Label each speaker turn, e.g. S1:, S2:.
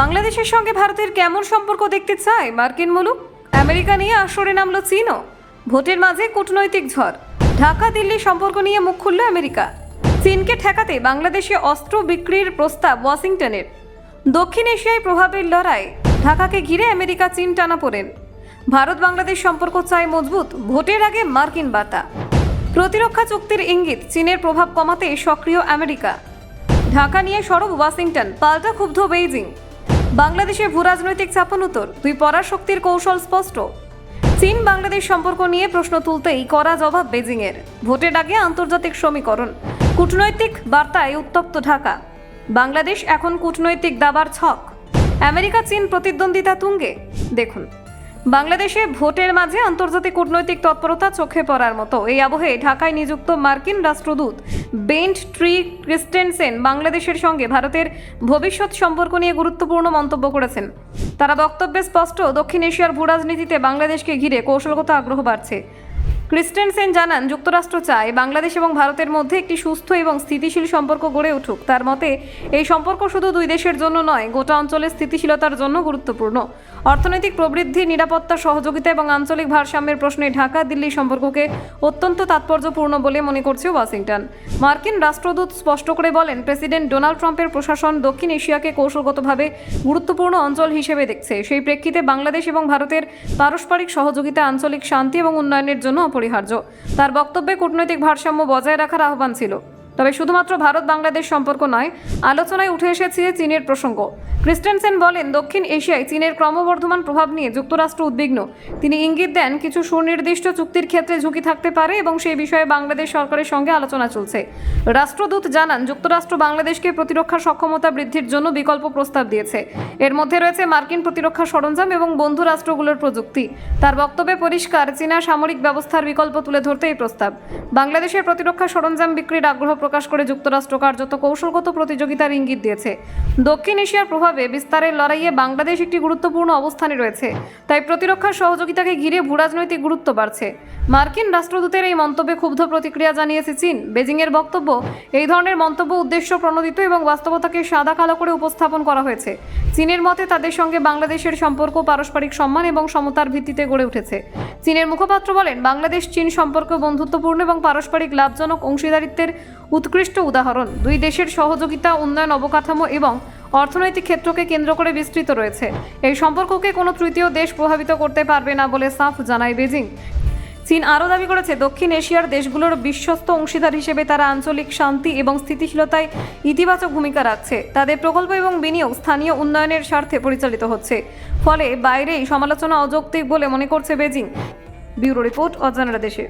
S1: বাংলাদেশের সঙ্গে ভারতের কেমন সম্পর্ক দেখতে চায় মার্কিন মুলুক? আমেরিকা নিয়ে আসরে নামলো চীনও। ভোটের মাঝে কূটনৈতিক ঝড়। ঢাকা, দিল্লি সম্পর্ক নিয়ে মুখ খুলল আমেরিকা। চীনকে ঠেকাতে বাংলাদেশে অস্ত্র বিক্রির প্রস্তাব ওয়াশিংটনের। দক্ষিণ এশিয়ায় প্রভাবের লড়াই। ঢাকাকে ঘিরে আমেরিকা চীন টানা পড়েন। ভারত বাংলাদেশ সম্পর্ক চায় মজবুত। ভোটের আগে মার্কিন বার্তা। প্রতিরক্ষা চুক্তির ইঙ্গিত, চীনের প্রভাব কমাতে সক্রিয় আমেরিকা। ঢাকা নিয়ে সরব ওয়াশিংটন, পাল্টা ক্ষুব্ধ বেইজিং। বাংলাদেশের ভূরাজনৈতিক চাপন চাপানুতর দুই পরাশক্তির কৌশল স্পষ্ট। চীন বাংলাদেশ সম্পর্ক নিয়ে প্রশ্ন তুলতেই করা জবাব বেজিংয়ের ভোটে ডাকে আন্তর্জাতিক সমীকরণ। কূটনৈতিক বার্তায় উত্তপ্ত ঢাকা। বাংলাদেশ এখন কূটনৈতিক দাবার ছক। আমেরিকা চীন প্রতিদ্বন্দ্বিতা তুঙ্গে। দেখুন। বাংলাদেশে ভোটের মাঝে আন্তর্জাতিক কূটনৈতিক তৎপরতা চোখে পড়ার মতো। এই আবহে ঢাকায় নিযুক্ত মার্কিন রাষ্ট্রদূত বেন্ট ট্রি ক্রিস্টেনসেন বাংলাদেশের সঙ্গে ভারতের ভবিষ্যৎ সম্পর্ক নিয়ে গুরুত্বপূর্ণ মন্তব্য করেছেন। তারা বক্তব্যে স্পষ্ট, দক্ষিণ এশিয়ার ভূরাজনীতিতে বাংলাদেশকে ঘিরে কৌশলগত আগ্রহ বাড়ছে। ক্রিস্টেনসেন জানান, যুক্তরাষ্ট্র চায় বাংলাদেশ এবং ভারতের মধ্যে একটি সুস্থ এবং স্থিতিশীল সম্পর্ক গড়ে উঠুক। তার মতে, এই সম্পর্ক শুধু দুই দেশের জন্য নয়, গোটা অঞ্চলের স্থিতিশীলতার জন্য গুরুত্বপূর্ণ। অর্থনৈতিক প্রবৃদ্ধি, নিরাপত্তা, সহযোগিতা এবং আঞ্চলিক ভারসাম্যের প্রশ্নে ঢাকা দিল্লি সম্পর্ককে অত্যন্ত তাৎপর্যপূর্ণ বলে মনে করছে ওয়াশিংটন। মার্কিন রাষ্ট্রদূত স্পষ্ট করে বলেন, প্রেসিডেন্ট ডোনাল্ড ট্রাম্পের প্রশাসন দক্ষিণ এশিয়াকে কৌশলগতভাবে গুরুত্বপূর্ণ অঞ্চল হিসেবে দেখছে। সেই প্রেক্ষিতে বাংলাদেশ এবং ভারতের পারস্পরিক সহযোগিতা, আঞ্চলিক শান্তি এবং উন্নয়নের জন্য অপরিহার্য তার বক্তব্যে কূটনৈতিক ভারসাম্য বজায় রাখার আহ্বান ছিল। তবে শুধুমাত্র ভারত বাংলাদেশ সম্পর্ক নয়, আলোচনায় উঠে এসেছে চীনের প্রসঙ্গ। ক্রিস্টেনসেন বলেন, দক্ষিণ এশিয়ায় চীনের ক্রমবর্ধমান প্রভাব নিয়ে যুক্তরাষ্ট্র উদ্বিগ্ন। তিনি ইঙ্গিত দেন, কিছু সুনির্দিষ্ট চুক্তির ক্ষেত্রে ঝুঁকি থাকতে পারে এবং সেই বিষয়ে বাংলাদেশ সরকারের সঙ্গে আলোচনা চলছে। রাষ্ট্রদূত জানান, যুক্তরাষ্ট্র বাংলাদেশকে প্রতিরক্ষা সক্ষমতা বৃদ্ধির জন্য বিকল্প প্রস্তাব দিয়েছে। এর মধ্যে রয়েছে মার্কিন প্রতিরক্ষা সরঞ্জাম এবং বন্ধু রাষ্ট্রগুলোর প্রযুক্তি। তার বক্তব্যে পরিষ্কার, চীনা সামরিক ব্যবস্থার বিকল্প তুলে ধরতে এই প্রস্তাব। বাংলাদেশের প্রতিরক্ষা সরঞ্জাম বিক্রির আগ্রহ প্রকাশ করে যুক্তরাষ্ট্র কার্যত কৌশলগত প্রতিযোগিতার ইঙ্গিত দিয়েছে। দক্ষিণ এশিয়ার প্রভাবে বিস্তারের লড়াইয়ে বাংলাদেশ একটি গুরুত্বপূর্ণ অবস্থানে রয়েছে, তাই প্রতিরক্ষা সহযোগিতাকে ঘিরে ভূরাজনৈতিক গুরুত্ব বাড়ছে। মার্কিন রাষ্ট্রদূতের এই মন্তব্যে ক্ষুব্ধ প্রতিক্রিয়া জানিয়েছে চীন। বেজিংয়ের বক্তব্য, এই ধরনের মন্তব্য, উদ্দেশ্য প্রণোদিত এবং বাস্তবতাকে সাদা কালো করে উপস্থাপন করা হয়েছে। চীনের মতে তাদের সঙ্গে বাংলাদেশের সম্পর্ক, পারস্পরিক সম্মান এবং সমতার ভিত্তিতে গড়ে উঠেছে। চীনের মুখপাত্র বলেন বাংলাদেশ চীন সম্পর্ক বন্ধুত্বপূর্ণ এবং পারস্পরিক লাভজনক অংশীদারিত্বের উৎকৃষ্ট উদাহরণ। দুই দেশের সহযোগিতা, উন্নয়ন, অবকাঠামো এবং অর্থনৈতিক ক্ষেত্রকে কেন্দ্র করে বিস্তৃত রয়েছে। এই সম্পর্ককে কোনো তৃতীয় দেশ প্রভাবিত করতে পারবে না বলে সাফ জানায় বেজিং। চীন আরও দাবি করেছে, দক্ষিণ এশিয়ার দেশগুলোর বিশ্বস্ত অংশীদার হিসেবে তারা আঞ্চলিক শান্তি এবং স্থিতিশীলতায় ইতিবাচক ভূমিকা রাখছে। তাদের প্রকল্প এবং বিনিয়োগ স্থানীয় উন্নয়নের স্বার্থে পরিচালিত হচ্ছে। ফলে বাইরেই সমালোচনা অযৌক্তিক বলে মনে করছে বেজিং। ব্যুরো রিপোর্ট অজানারা দেশে।